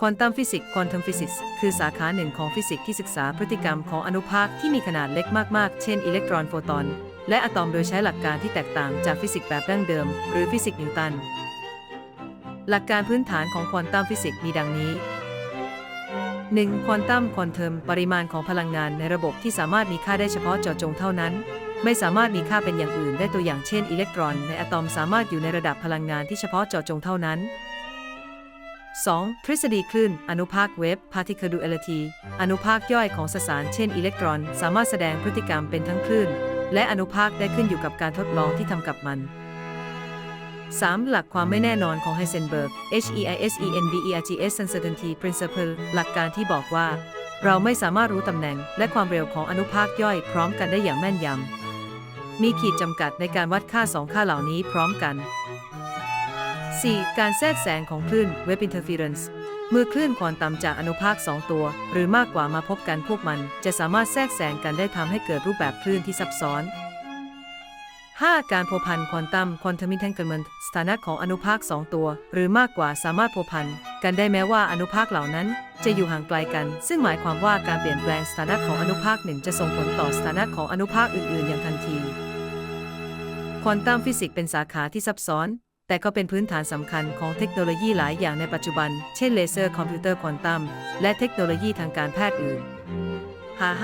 ควอนตัมฟิสิกส์ควอนตัมฟิสิกส์คือสาขาหนึ่งของฟิสิกส์ที่ศึกษาพฤติกรรมของอนุภาคที่มีขนาดเล็กมาก ๆ เช่นอิเล็กตรอนโฟตอน และอะตอมโดยใช้หลักการที่แตกต่างจากฟิสิกส์แบบดั้งเดิม หรือฟิสิกส์นิวตัน หลักการพื้นฐานของควอนตัมฟิสิกส์มีดังนี้ 1. ควอนตัมควอนเทมปริมาณของพลังงานในระบบที่สามารถมีค่าได้เฉพาะเจาะจงเท่านั้น ไม่สามารถมีค่าเป็นอย่างอื่นได้ตัวอย่างเช่น อิเล็กตรอนในอะตอมสามารถอยู่ในระดับพลังงานที่เฉพาะเจาะจงเท่านั้น 2. ทฤษฎีคลื่น อนุภาคเวฟ particle duality อนุภาคย่อยของสสาร เช่นอิเล็กตรอน สามารถแสดงพฤติกรรมเป็นทั้งคลื่น และอนุภาคได้ขึ้นอยู่กับการทดลองที่ทำกับมัน 3. หลักความไม่แน่นอนของไฮเซนเบิร์ก HEISENBERGS uncertainty principle หลักการที่บอกว่า เราไม่สามารถรู้ตำแหน่ง และความเร็วของอนุภาคย่อยพร้อมกันได้อย่างแม่นยำมีขีดจำกัดในการวัดค่าสองค่าเหล่านี้พร้อมกัน 4. การแทรกแซงของคลื่น Wave interference เมื่อคลื่นควอนตัมจากอนุภาค 2 ตัว หรือมากกว่ามาพบกันพวกมัน จะสามารถแทรกแซงกันได้ทำให้เกิดรูปแบบคลื่นที่ซับซ้อน 5. การพัวพันควอนตัม quantum entanglement สถานะของอนุภาค 2 ตัว หรือมากกว่าสามารถพัวพันกันได้แม้ว่าอนุภาคเหล่านั้น จะอยู่ห่างไกลกัน ซึ่งหมายความว่าการเปลี่ยนแปลงสถานะของอนุภาคหนึ่งจะส่งผลต่อสถานะของอนุภาคอื่น ๆ อย่างทันที ควอนตัมฟิสิกส์เป็นสาขาที่ซับซ้อน แต่ก็เป็นพื้นฐานสำคัญของเทคโนโลยีหลายอย่างในปัจจุบัน เช่นเลเซอร์คอมพิวเตอร์ควอนตัม และเทคโนโลยีทางการแพทย์อื่น ฮ่าฮ